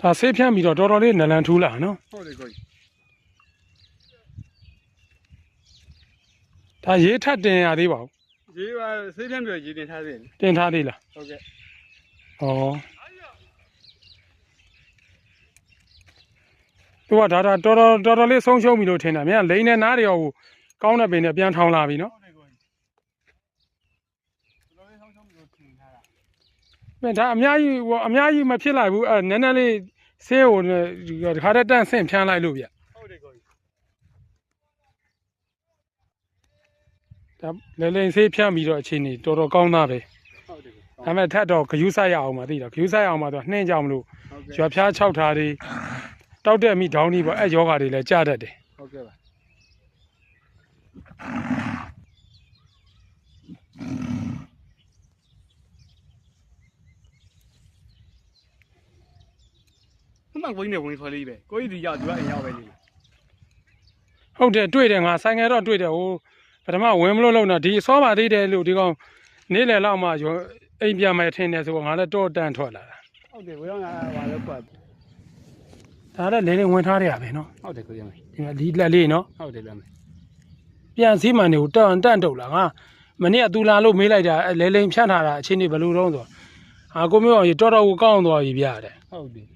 ဒါဆေးဖြန့်ပြီးတော့တော်တော်လေးနလန်ထူးလာနော်ဟုတ်တယ်ကိုကြီးဒါရေးထပ်တင်ရသေးပါဘူးရေးပါဆေးဖြန့်ပြီးရေးတင်ထားသေးတယ်တင်ထားသေးလားဟုတ်ကဲ့ဩသူကဒါဒါတော်တော်တော်တော်လေးဆုံးရှုံးပြီလို့ထင်တာမြန်လိန်နဲ့နားတွေရောကိုကောင်းတဲ့ပင်နဲ့ပြန်ထောင်လာပြီနော် ဟုတ်တယ်ကိုကြီးဘယ်လိုလဲဆောင်းဆောင်းပြီးထင်ထားတာ မင်း ဒါအများကြီးဟိုအများကြီးမဖြစ်လိုက်ဘူးအဲနည်းနည်းလေးဆေးကိုဒီခါတည်းတန့်ဆင့်ဖြန်းလိုက်လို့ဗျဟုတ်တယ်ကိုကြီးဒါလဲလိန်ဆေးဖြန်းပြီးတော့အချိန်ကြီးတော်တော်ကောင်းသားပဲဟုတ်တယ်ကိုဒါပေမဲ့ထပ်တော့ဂယူးဆိုင်ရအောင်မသိတော့ဂယူးဆိုင်ရအောင်မှာတော့နှင်းကြမလို့ဟုတ်ကဲ့ရွာဖျား6ထားတွေတောက်တဲ့မိဒေါင်းကြီးပေါ့အဲယောဂါတွေလည်းကြားတတ်တယ်ဟုတ်ကဲ့ပါ မမကိုကြီးနဲ့ဝင်ဆွဲလေးပဲကိုကြီးဒီရောက်သူကအိမ်ရောက်ပဲလေးဟုတ်တယ်တွေ့တယ်ငါဆိုင်ငယ်တော့တွေ့တယ်ဟိုပထမဝင်မလို့လုံးတော့ဒီစောပါသေးတယ်လို့ဒီကောင်နေ့လယ်လောက်မှရောအိမ်ပြန်မယ်ထင်တယ်ဆိုတော့ငါလည်းတော့တန့်ထွက်လာတာဟုတ်တယ်ဝေရောက်လာပါလို့ကွာဒါလည်းလေးလေးဝင်ထားရပဲနော်ဟုတ်တယ်ကိုကြီးဒီမှာဒီလက်လေးနော်ဟုတ်တယ်လားမပြန်စည်းမှန်တွေကိုတန်တန့်တုတ်လာငါမနေ့ကသူလာလို့မေးလိုက်တာအဲလဲလိန်ဖြတ်ထားတာအချင်းကြီးဘယ်လိုတော့ဆိုတော့ဟာကိုမျိုးအောင်ကြီးတော်တော်ကိုကောင်းသွားပြီဗျာတဲ့ဟုတ်တယ်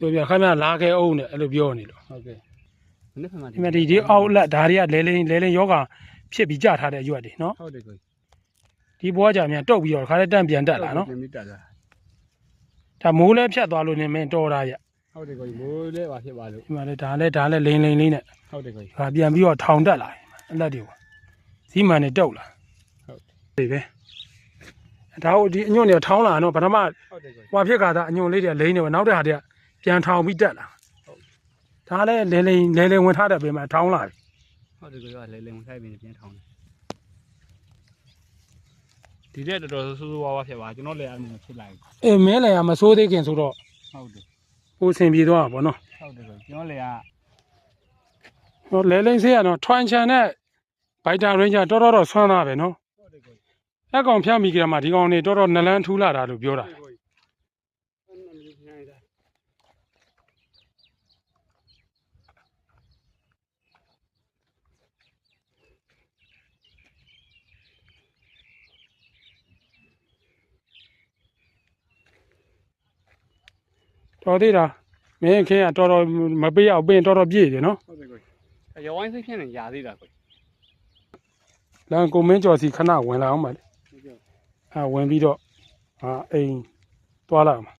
ပြောပြခိုင်းမလာခဲ့အောင်တဲ့အဲ့လိုပြောနေလို့ဟုတ်ကဲ့မနေ့ကမှဒီမှာဒီဒီအောက်လက်ဒါတွေကလဲလိန်လဲလိန်ယောဂဖြစ်ပြီးကြထားတဲ့အရွက်တွေနော်ဟုတ်တယ်ကိုဒီဘွားကြမြန်တုတ်ပြီးတော့ခါလေးတန့်ပြန်တက်လာနော်ပြန်ပြီးတက်လာဒါမိုးလဲဖြတ်သွားလို့နေမင်းတော်တာရဟုတ်တယ်ကိုမိုးလဲပါဖြစ်ပါလို့ဒီမှာလဲဒါလဲဒါလဲလိန်လိန်လေးနဲ့ဟုတ်တယ်ကိုဒါပြန်ပြီးတော့ထောင်တက်လာတယ်အလက်တွေကိုဇီးမှန်နေတုတ်လာဟုတ်ဒီပဲဒါဟိုဒီအညွန့်တွေထောင်းလာနော်ပထမဟုတ်တယ်ကိုဟွာဖြစ်ခါသာအညွန့်လေးတွေလိန်နေပဲနောက်တဲ့ဟာတွေက ပြန်ထောင်ပြီးတက်လာဟုတ်ဒါလဲလဲလိန်လဲလိန်ဝင်ထားတဲ့ပြင်မှာထောင်းလာပြီဟုတ်တယ်ကိုလဲလဲဝင်ဆိုင်ပြီးပြန်ထောင်းတယ်ဒီတဲ့တော်တော်ဆိုးဆိုးဝါးဝါဖြစ်ပါကျွန်တော်လည်းအဲ့လိုဖြစ်လိုက်အေးမင်းလည်းမစိုးသေးခင်ဆိုတော့ဟုတ်တယ်ဟိုဆင်ပြေသွားတာပေါ့နော်ဟုတ်တယ်ကိုကျွန်တော်လည်းကဟိုလဲလိန်ဆေးကတော့ထွန်ချန်နဲ့ဗိုက်တာရင်းဂျာတော်တော်တော့ဆွမ်းသားပဲနော်ဟုတ်တယ်ကိုအကောင်ဖြတ်မိကြမှာဒီကောင်နေတော်တော်နလန်းထူးလာတာလို့ပြောတာ ကိုအဲ့လိုမျိုးနိုင်တာ တော်သေးတာမင်းခင်ကတော်တော်မပေးအောင်ပင်တော်တော်ပြည့်တယ်နော်ဟုတ်တယ်ကိုအရောဝိုင်းစိတ်ဖြစ်နေရာသေးတာကိုလမ်းကိုမင်းကျော်စီခဏဝင်လာအောင်ပါလေဟုတ်ကဲ့အဲဝင်ပြီးတော့ဟာအိမ်သွားလာအောင်ပါ